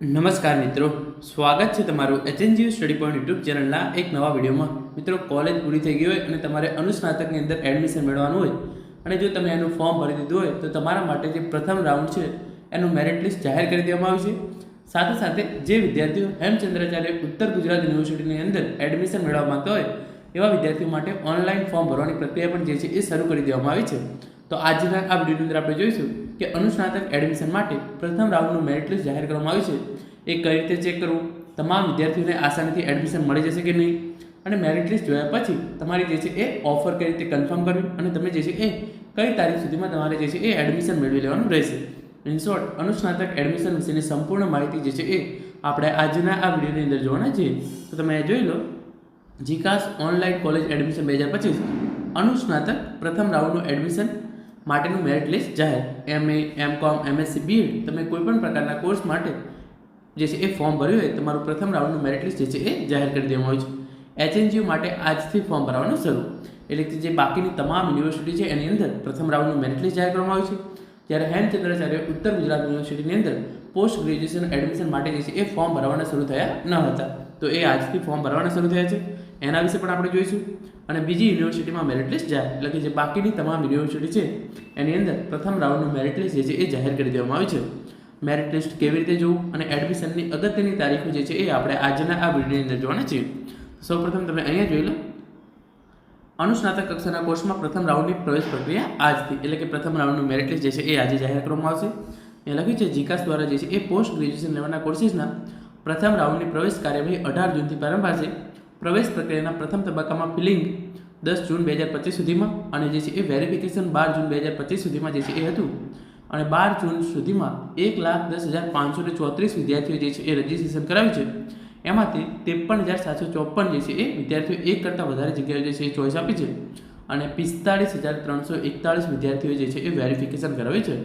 નમસ્કાર મિત્રો, સ્વાગત છે તમારું એચએનજીયુ સ્ટડી પોઈન્ટ યુટ્યુબ ચેનલના એક નવા વિડીયોમાં. મિત્રો કોલેજ પૂરી થઈ ગઈ હોય અને તમારે અનુસ્નાતકની અંદર એડમિશન મેળવવાનું હોય અને જો તમે એનું ફોર્મ ભરી દીધું હોય, તો તમારા માટે જે પ્રથમ રાઉન્ડ છે, એનું મેરિટ લિસ્ટ જાહેર કરી દેવામાં આવ્યું છે. સાથે સાથે જે વિદ્યાર્થીઓ હેમચંદ્રાચાર્ય ઉત્તર ગુજરાત યુનિવર્સિટીની અંદર એડમિશન મેળવવા માંગતા હોય, એવા વિદ્યાર્થીઓ માટે ઓનલાઈન ફોર્મ ભરવાની પ્રક્રિયા પણ જે છે, એ શરૂ કરી દેવામાં આવી છે. તો આજના આ વિડીયોની અંદર આપણે જોઈશું કે અનુસ્નાતક એડમિશન માટે પ્રથમ રાઉન્ડનું મેરિટ લિસ્ટ જાહેર કરવામાં આવ્યું છે. એ કઈ રીતે ચેક કરવું? તમામ વિદ્યાર્થીઓને આસાનીથી એડમિશન મળી જશે કે નહીં? અને મેરિટ લિસ્ટ જોયા પછી તમારી જે છે એ ઓફર કઈ રીતે કન્ફર્મ કરવી? અને તમે જે છે એ કઈ તારીખ સુધીમાં તમારે જે છે એ એડમિશન મેળવી લેવાનું રહેશે. ઇન શોર્ટ અનુસ્નાતક એડમિશન વિશેની સંપૂર્ણ માહિતી જે છે એ આપણે આજના આ વિડીયોની અંદર જોવાના છીએ. તો તમે એ જોઈ લો, જીકાસ ઓનલાઈન કોલેજ એડમિશન બે હજાર પચીસ. અનુસ્નાતક પ્રથમ રાઉન્ડનું એડમિશન માટેનું મેરિટ લિસ્ટ જાહેર. MA M com MSc BEd તમે કોઈપણ પ્રકારના કોર્સ માટે જે છે એ ફોર્મ ભર્યું હોય, તમારું પ્રથમ રાઉન્ડનું મેરિટ લિસ્ટ જે છે એ જાહેર કરી દેવામાં આવ્યું છે. એચએનજીયુ માટે આજથી ફોર્મ ભરવાનું શરૂ. એટલે કે જે બાકીની તમામ યુનિવર્સિટી છે એની અંદર પ્રથમ રાઉન્ડનું મેરિટ લિસ્ટ જાહેર કરવામાં આવ્યું છે. જ્યારે હેમચંદ્રાચાર્ય ઉત્તર ગુજરાત યુનિવર્સિટીની અંદર પોસ્ટ ગ્રેજ્યુએશન એડમિશન માટે જે છે એ ફોર્મ ભરવાના શરૂ થયા ન હતા. તો એ આજથી ફોર્મ ભરવાના શરૂ થયા છે. એના વિશે પણ આપણે જોઈશું. અને બીજી યુનિવર્સિટીમાં મેરિટ લિસ્ટ જાહેર એટલે કે જે બાકીની તમામ યુનિવર્સિટી છે, એની અંદર પ્રથમ રાઉન્ડનું મેરિટ લિસ્ટ જે છે એ જાહેર કરી દેવામાં આવી છે. મેરિટ લિસ્ટ કેવી રીતે જોવું અને એડમિશનની અગત્યની તારીખો જે છે એ આપણે આજના આ વિડીયોની અંદર જોવાના છીએ. સૌપ્રથમ તમે અહીંયા જોઈ લો. અનુસ્નાતક કક્ષાના કોર્સમાં પ્રથમ રાઉન્ડની પ્રવેશ પ્રક્રિયા આજથી, એટલે કે પ્રથમ રાઉન્ડનું મેરિટ લિસ્ટ જે છે એ આજે જાહેર કરવામાં આવશે. એ લખ્યું છે, જીકાસ દ્વારા જે છે એ પોસ્ટ ગ્રેજ્યુએશન લેવાના કોર્સીસના પ્રથમ રાઉન્ડની પ્રવેશ કાર્યવાહી અઢાર જૂનથી પ્રારંભ થશે. પ્રવેશ પ્રક્રિયાના પ્રથમ તબક્કામાં ફિલિંગ દસ જૂન બે હજાર પચીસ સુધીમાં અને જે છે એ વેરિફિકેશન બાર જૂન બે હજાર પચીસ સુધીમાં જે છે એ હતું. અને બાર જૂન સુધીમાં એક લાખ દસ હજાર પાંચસો ને ચોત્રીસ વિદ્યાર્થીઓ જે છે એ રજિસ્ટ્રેશન કરાવ્યું છે. એમાંથી ત્રેપન હજાર સાતસો ચોપન જે છે એ વિદ્યાર્થીઓ એક કરતાં વધારે જગ્યાએ જે છે એ ચોઈસ આપી છે. અને પિસ્તાળીસ હજાર ત્રણસો એકતાળીસ વિદ્યાર્થીઓ જે છે એ વેરિફિકેશન કરાવ્યું છે.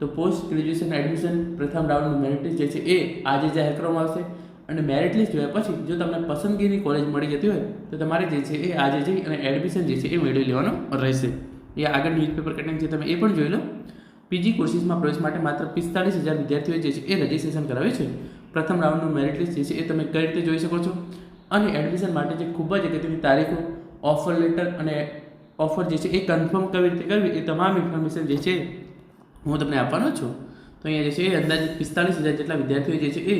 તો પોસ્ટ ગ્રેજ્યુએશન એડમિશન પ્રથમ રાઉન્ડનું મેરિટ જે છે એ આજે જાહેર કરવામાં આવશે. અને મેરિટ લિસ્ટ જોયા પછી જો તમને પસંદગીની કોલેજ મળી જતી હોય, તો તમારે જે છે એ આજે જઈ અને એડમિશન જે છે એ મેળવી લેવાનું રહેશે. એ આગળ ન્યૂઝપેપર કટિંગ છે તમે એ પણ જોઈ લો. પીજી કોર્સીસમાં પ્રવેશ માટે માત્ર પિસ્તાળીસ હજાર વિદ્યાર્થીઓએ જે છે એ રજિસ્ટ્રેશન કરાવ્યું છે. પ્રથમ રાઉન્ડનું મેરિટ લિસ્ટ જે છે એ તમે કઈ રીતે જોઈ શકો છો? અને એડમિશન માટે જે ખૂબ જ અગત્યની તારીખો ઓફર લેટર અને ઓફર જે છે એ કન્ફર્મ કેવી રીતે કરવી એ તમામ ઇન્ફોર્મેશન જે છે હું તમને આપવાનો છું. તો અહીંયા જે છે એ અંદાજે પિસ્તાળીસ હજાર જેટલા વિદ્યાર્થીઓ જે છે એ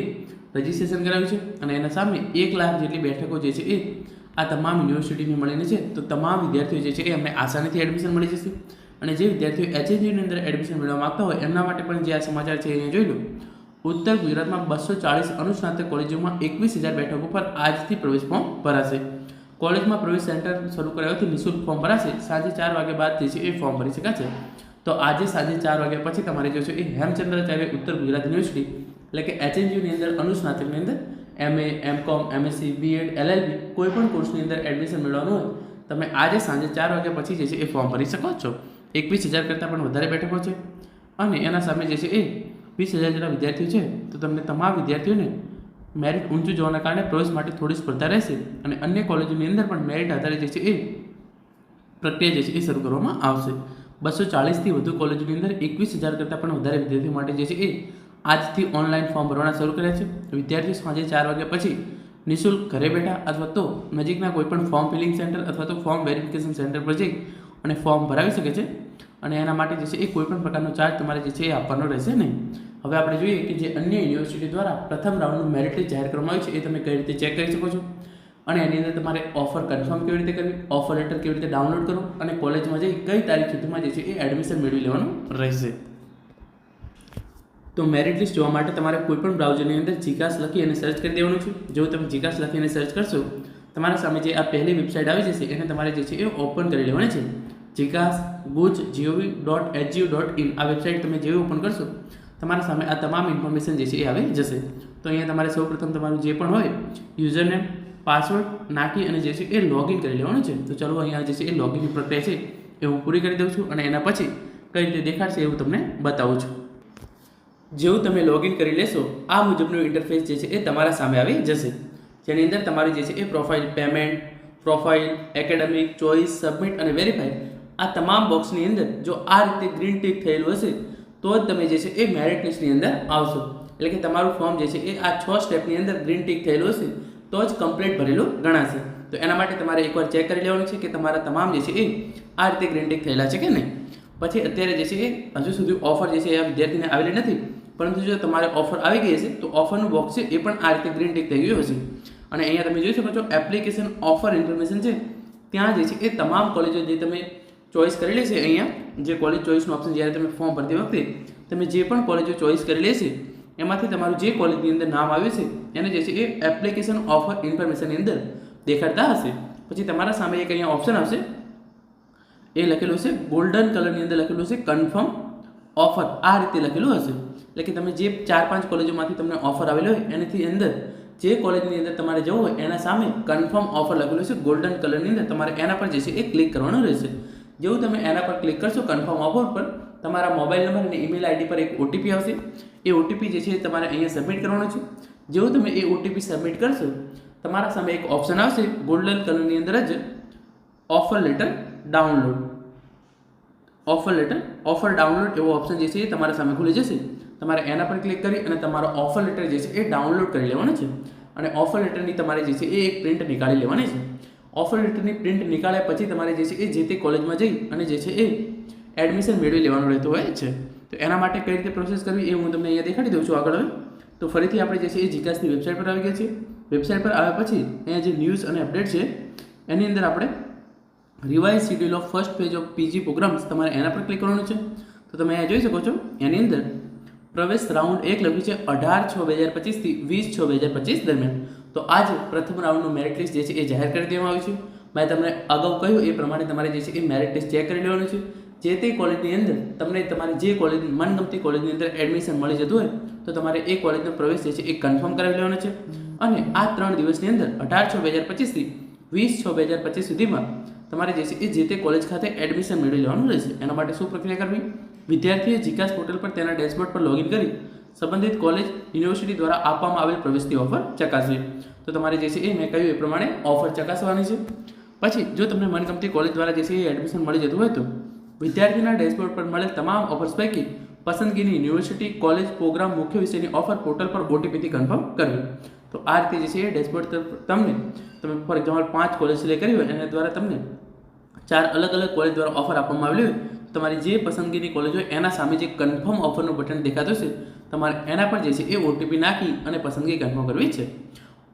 રજિસ્ટ્રેશન કરાવ્યું છે અને એના સામે એક લાખ જેટલી બેઠકો જે છે એ આ તમામ યુનિવર્સિટીની મળીને છે. તો તમામ વિદ્યાર્થીઓ જે છે એ અમને આસાનીથી એડમિશન મળી જશે. અને જે વિદ્યાર્થીઓ એચએનજીની અંદર એડમિશન મેળવવા માગતા હોય એમના માટે પણ જે આ સમાચાર છે એને જોઈ લો. ઉત્તર ગુજરાતમાં બસો ચાળીસ અનુસ્નાતક કોલેજોમાં એકવીસ હજાર બેઠકો પર આજથી પ્રવેશ ફોર્મ ભરાશે. કોલેજમાં પ્રવેશ સેન્ટર શરૂ કરાવવાથી નિઃશુલ્ક ફોર્મ ભરાશે. સાંજે ચાર વાગ્યા બાદ જે છે એ ફોર્મ ભરી શકાશે. તો આજે સાંજે ચાર વાગ્યા પછી તમારે જે છે એ હેમચંદ્રાચાર્ય ઉત્તર ગુજરાત યુનિવર્સિટી એટલે કે એચએનજીની અંદર અનુસ્નાતકની અંદર MA M com MSc B Ed LLB કોઈ પણ કોર્સની અંદર એડમિશન મેળવવાનું હોય, તમે આજે સાંજે ચાર વાગ્યા પછી જે છે એ ફોર્મ ભરી શકો છો. એકવીસ હજાર કરતાં પણ વધારે બેઠકો છે. અને એના સામે જે છે એ વીસ હજાર જેટલા વિદ્યાર્થીઓ છે, તો તમને તમામ વિદ્યાર્થીઓને મેરિટ ઊંચું જોવાના કારણે પ્રવેશ માટે થોડી સ્પર્ધા રહેશે. અને અન્ય કોલેજોની અંદર પણ મેરિટ આધારે જે છે એ પ્રક્રિયા જે છે એ શરૂ કરવામાં આવશે. બસો ચાળીસથી વધુ કોલેજોની અંદર એકવીસ હજાર કરતાં પણ વધારે વિદ્યાર્થીઓ માટે જે છે એ આજથી ઓનલાઈન ફોર્મ ભરવાના શરૂ કર્યા છે. વિદ્યાર્થીઓ સાંજે ચાર વાગ્યા પછી નિઃશુલ્ક ઘરે બેઠા અથવા તો નજીકના કોઈપણ ફોર્મ ફિલિંગ સેન્ટર અથવા તો ફોર્મ વેરિફિકેશન સેન્ટર પર જઈ અને ફોર્મ ભરાવી શકે છે. અને એના માટે જે છે એ કોઈપણ પ્રકારનો ચાર્જ તમારે જે છે એ આપવાનો રહેશે નહીં. હવે આપણે જોઈએ કે જે અન્ય યુનિવર્સિટી દ્વારા પ્રથમ રાઉન્ડનું મેરિટ જાહેર કરવામાં આવ્યું છે, એ તમે કઈ રીતે ચેક કરી શકો છો? અને એની અંદર તમારે ઓફર કન્ફર્મ કેવી રીતે કરવી, ઓફર લેટર કેવી રીતે ડાઉનલોડ કરવું અને કોલેજમાં જઈ કઈ તારીખ સુધીમાં જે છે એ એડમિશન મેળવી લેવાનું રહેશે. તો મેરિટ લિસ્ટ જોવા માટે તમારે કોઈપણ બ્રાઉઝરની અંદર જીકાસ લખી અને સર્ચ કરી દેવાનું છે. જો તમે જીકાસ લખીને સર્ચ કરશો, તમારા સામે જે આ પહેલી વેબસાઇટ આવી જશે, એને તમારે જે છે એ ઓપન કરી લેવાની છે. જીકાસ ગુજ જીઓવી ડોટ એચજીઓ ડોટ ઇન આ વેબસાઇટ તમે જેવી ઓપન કરશો, તમારા સામે આ તમામ ઇન્ફોર્મેશન જે છે એ આવી જશે. તો અહીંયા તમારે સૌપ્રથમ તમારું જે પણ હોય યુઝરનેમ પાસવર્ડ નાખી અને જે છે એ લોગિન કરી લેવાનું છે. તો ચલો અહીંયા જે છે એ લોગિનની પ્રક્રિયા છે એ હું પૂરી કરી દઉં છું અને એના પછી કઈ રીતે દેખાડશે એવું તમને બતાવું છું. જેવું તમે લોગિન કરી લેશો, આ મુજબનું ઇન્ટરફેસ જે છે એ તમારા સામે આવી જશે. જેની અંદર તમારી જે છે એ profile payment profile academic choice submit અને વેરીફાઈ આ તમામ બોક્સની અંદર જો આ રીતે ગ્રીન ટીક થયેલું હશે, તો જ તમે જે છે એ મેરિટ લિસ્ટની અંદર આવશો. એટલે કે તમારું ફોર્મ જે છે એ આ છ સ્ટેપની અંદર ગ્રીન ટીક થયેલું હશે, તો જ કમ્પ્લીટ ભરેલું ગણાશે. તો એના માટે તમારે એકવાર ચેક કરી લેવાનું છે કે તમારા તમામ જે છે એ આ રીતે ગ્રીન ટીક થયેલા છે કે નહીં. પછી અત્યારે જે છે એ હજુ સુધી ઓફર જે છે એ વિદ્યાર્થીને આવેલી નથી. પરંતુ જો તમારે ઓફર આવી ગઈ હશે, તો ઓફરનું બોક્સ છે, એ પણ આ રીતે ગ્રીન ટીક થઈ ગયું હશે. અને અહીંયા તમે જોઈ શકો છો એપ્લિકેશન ઓફર ઇન્ફોર્મેશન છે. ત્યાં જે છે, એ તમામ કોલેજો જે તમે ચોઈસ કરેલી છે અહીંયા, જે કોલેજ ચોઈસનું ઓપ્શન જ્યારે તમે ફોર્મ ભરતી વખતે, તમે જે પણ કોલેજો ચોઈસ કરેલી છે એમાંથી તમારું જે કોલેજની અંદર નામ આવ્યું છે, એને જે છે, એ એપ્લિકેશન ઓફર ઇન્ફોર્મેશનની અંદર દેખાડતા હશે. પછી તમારા સામે એક અહીંયા ઓપ્શન આવશે. એ લખેલું છે ગોલ્ડન કલરની અંદર લખેલું છે કન્ફર્મ ઓફર આ રીતે લખેલું હશે. એટલે કે તમે જે ચાર પાંચ કોલેજોમાંથી તમને ઓફર આવેલો હોય, એનાથી અંદર જે કોલેજની અંદર તમારે જવું હોય, એના સામે કન્ફર્મ ઓફર લખેલું છે ગોલ્ડન કલરની અંદર તમારે એના પર જે છે એ ક્લિક કરવાનું રહેશે. જેવું તમે એના પર ક્લિક કરશો કન્ફર્મ ઓફર પર, તમારા મોબાઈલ નંબર અને ઈમેલ આઈડી પર એક ઓટીપી આવશે. એ ઓટીપી જે છે તમારે અહીંયા સબમિટ કરવાનો છે. જેવું તમે એ ઓટીપી સબમિટ કરશો, તમારા સામે એક ઓપ્શન આવશે ગોલ્ડન કલરની અંદર જ offer letter download offer letter offer download એવો ઓપ્શન જે છે એ તમારા સામે ખુલી જશે. તમારે એના પર ક્લિક કરી અને તમારો ઓફર લેટર જે છે એ ડાઉનલોડ કરી લેવાનો છે. અને ઓફર લેટરની તમારે જે છે એ એક પ્રિન્ટ નીકાળી લેવાની છે. ઓફર લેટરની પ્રિન્ટ નીકાળ્યા પછી તમારે જે છે એ જે તે કોલેજમાં જઈ અને જે છે એ એડમિશન મેળવી લેવાનું રહેતું હોય છે. તો એના માટે કઈ રીતે પ્રોસેસ કરવી એ હું તમને અહીંયા દેખાડી દઉં છું આગળ હવે. તો ફરીથી આપણે જે છે એ જીકાસની વેબસાઇટ પર આવી ગયા છીએ. વેબસાઇટ પર આવ્યા પછી અહીંયા જે ન્યૂઝ અને અપડેટ છે, એની અંદર આપણે revise schedule of first page of PG programmes તમારે એના પર ક્લિક કરવાનું છે. તો તમે અહીંયા જોઈ શકો છો, એની અંદર પ્રવેશ રાઉન્ડ એક લખ્યું છે, અઢાર છ બે હજાર પચીસથી વીસ છ બે હજાર પચીસ દરમિયાન. તો આજે પ્રથમ રાઉન્ડનું મેરિટ લિસ્ટ જે છે એ જાહેર કરી દેવામાં આવ્યું છે. મેં તમને અગાઉ કહ્યું એ પ્રમાણે તમારે જે છે એ મેરિટ લિસ્ટ ચેક કરી લેવાનું છે. જે તે કોલેજની અંદર તમને તમારી જે કોલેજ, મનગમતી કોલેજની અંદર એડમિશન મળી જતું હોય, તો તમારે એ કોલેજનો પ્રવેશ જે છે એ કન્ફર્મ કરાવી લેવાનો છે. અને આ ત્રણ દિવસની અંદર અઢાર છ બે હજાર પચીસથી વીસ છ બે હજાર પચીસ સુધીમાં તમારે જે છે એ જે તે કોલેજ ખાતે એડમિશન મેળવી લેવાનું રહેશે. એના માટે શું પ્રક્રિયા કરવી? વિદ્યાર્થીએ જીકાસ પોર્ટલ પર તેના ડેશબોર્ડ પર લોગિન કરી સંબંધિત કોલેજ યુનિવર્સિટી દ્વારા આપવામાં આવેલ પ્રવેશની ઓફર ચકાસવી. તો તમારે જે છે એ મેં કહ્યું એ પ્રમાણે ઓફર ચકાસવાની છે. પછી, જો તમને મનગમતી કોલેજ દ્વારા જે છે એ એડમિશન મળી જતું હોય તો વિદ્યાર્થીના ડેશબોર્ડ પર મળેલ તમામ ઓફર્સ પૈકી પસંદગીની યુનિવર્સિટી કોલેજ પ્રોગ્રામ મુખ્ય વિષયની ઓફર પોર્ટલ પર ઓટીપીથી કન્ફર્મ કરવી. તો આ રીતે જે છે ડેશબોર્ડ તમને તમે ફોર એક્ઝામ્પલ પાંચ કોલેજ સિલેક્ટ કરી હોય, એના દ્વારા તમને ચાર અલગ અલગ કોલેજ દ્વારા ઓફર આપવામાં આવેલી હોય તમારી જે પસંદગીની કોલેજ હોય, એના સામે જે કન્ફર્મ ઓફરનું બટન દેખાતું છે તમારે એના પર જે છે એ ઓટીપી નાખી અને પસંદગી કન્ફર્મ કરવી છે.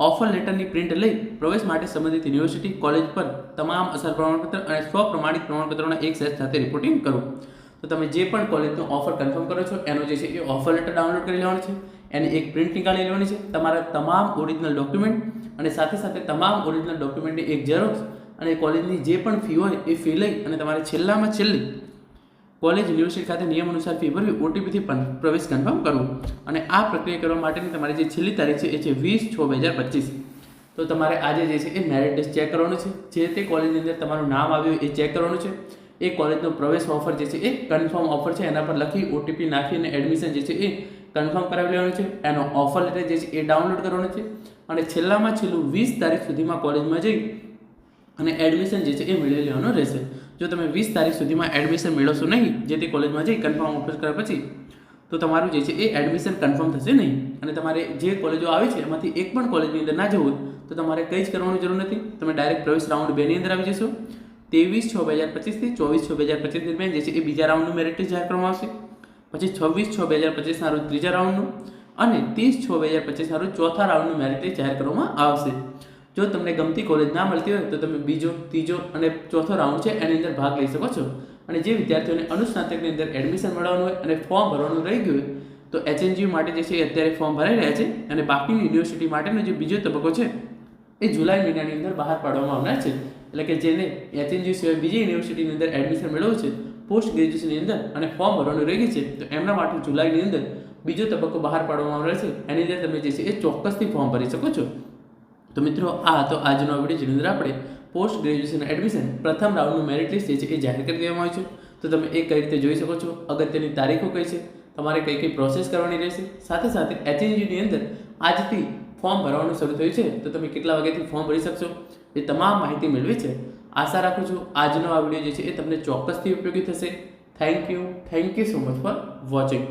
ઓફર લેટરની પ્રિન્ટ લઈ પ્રવેશ માટે સંબંધિત યુનિવર્સિટી કોલેજ પર તમામ અસર પ્રમાણપત્ર અને સ્વપ્રમાણિત પ્રમાણપત્રોના એક સેટ સાથે રિપોર્ટિંગ કરો. તો તમે જે પણ કોલેજનો ઓફર કન્ફર્મ કરો છો, એનો જે છે એ ઓફર લેટર ડાઉનલોડ કરી લેવાનો છે. એની એક પ્રિન્ટ નીકાળી લેવાની છે. તમારા તમામ ઓરિજિનલ ડોક્યુમેન્ટ અને સાથે સાથે તમામ ઓરિજિનલ ડોક્યુમેન્ટની એક ઝેરોક્સ અને કોલેજની જે પણ ફી હોય એ ફી લઈ અને તમારે છેલ્લામાં છેલ્લી કોલેજ યુનિવર્સિટી ખાતે નિયમ અનુસાર ફી ભરવી ઓટીપીથી પણ પ્રવેશ કન્ફર્મ કરવું. અને આ પ્રક્રિયા કરવા માટેની તમારી જે છેલ્લી તારીખ છે એ છે વીસ છ બે હજાર પચીસ. તો તમારે આજે જે છે એ મેરિટ લિસ્ટ ચેક કરવાનું છે. જે તે કોલેજની અંદર તમારું નામ આવ્યું એ ચેક કરવાનું છે. એ કોલેજનો પ્રવેશ ઓફર જે છે એ કન્ફર્મ ઓફર છે, એના પર લખી ઓટીપી નાખીને એડમિશન જે છે એ કન્ફર્મ કરાવી લેવાનું છે. એનો ઓફર લેટર જે છે એ ડાઉનલોડ કરવાનો છે. અને છેલ્લામાં છેલ્લું વીસ તારીખ સુધીમાં કોલેજમાં જઈ અને એડમિશન જે છે એ મેળવી લેવાનું રહેશે. જો તમે વીસ તારીખ સુધીમાં એડમિશન મેળવશો નહીં, જે તે કોલેજમાં જઈ કન્ફર્મ ઓફર કર્યા પછી, તો તમારું જે છે એ એડમિશન કન્ફર્મ થશે નહીં. અને તમારે જે કોલેજો આવી છે, એમાંથી એક પણ કોલેજની અંદર ના જવું તો તમારે કંઈ જ કરવાની જરૂર નથી. તમે ડાયરેક્ટ પ્રવેશ રાઉન્ડ બેની અંદર આવી જશો. ત્રેવીસ છ બે હજાર પચીસથી ચોવીસ છ બે હજાર પચીસ દરમિયાન જે છે એ બીજા રાઉન્ડનું મેરિટ જાહેર કરવામાં આવશે. પછી છવ્વીસ છ બે હજાર પચીસના રોજ ત્રીજા રાઉન્ડનું અને ત્રીસ છ બે હજાર પચીસના રોજ ચોથા રાઉન્ડનું મેરિટ જાહેર કરવામાં આવશે. જો તમને ગમતી કોલેજ ના મળતી હોય તો તમે બીજો, ત્રીજો અને ચોથો રાઉન્ડ છે એની અંદર ભાગ લઈ શકો છો. અને જે વિદ્યાર્થીઓને અનુસ્નાતકની અંદર એડમિશન મળવાનું હોય અને ફોર્મ ભરવાનું રહી ગયું તો એચએનજી માટે જે છે એ અત્યારે ફોર્મ ભરાઈ રહ્યા છે અને બાકીની યુનિવર્સિટી માટેનો જે બીજો તબક્કો છે એ જુલાઈ મહિનાની અંદર બહાર પાડવામાં આવનાર છે. એટલે કે જેને એચએનજી સિવાય બીજી યુનિવર્સિટીની અંદર એડમિશન મેળવવું છે પોસ્ટ ગ્રેજ્યુએશનની અંદર અને ફોર્મ ભરવાનું રહી છે, તો એમના માટે જુલાઈની અંદર બીજો તબક્કો બહાર પાડવામાં આવનાર છે, એની અંદર તમે જે છે એ ચોક્કસથી ફોર્મ ભરી શકો છો. તો મિત્રો, આ હતો આજનો વીડિયો જેની અંદર આપણે પોસ્ટ ગ્રેજ્યુએશન એડમિશન પ્રથમ રાઉન્ડનું મેરિટ લિસ્ટ જે છે એ જાહેર કરી દેવામાં આવ્યું છે. તો તમે એ કઈ રીતે જોઈ શકો છો? અગત્યની તારીખો કઈ છે, તમારે કઈ કઈ પ્રોસેસ કરવાની રહેશે, સાથે સાથે એચએનજીની અંદર આજથી ફોર્મ ભરવાનું શરૂ થયું છે, તો તમે કેટલા વાગ્યાથી ફોર્મ ભરી શકશો? એ તમામ માહિતી મેળવી છે. આશા રાખું છું આજનો આ વીડિયો જે છે એ તમને ચોક્કસથી ઉપયોગી થશે. Thank you thank you so much for watching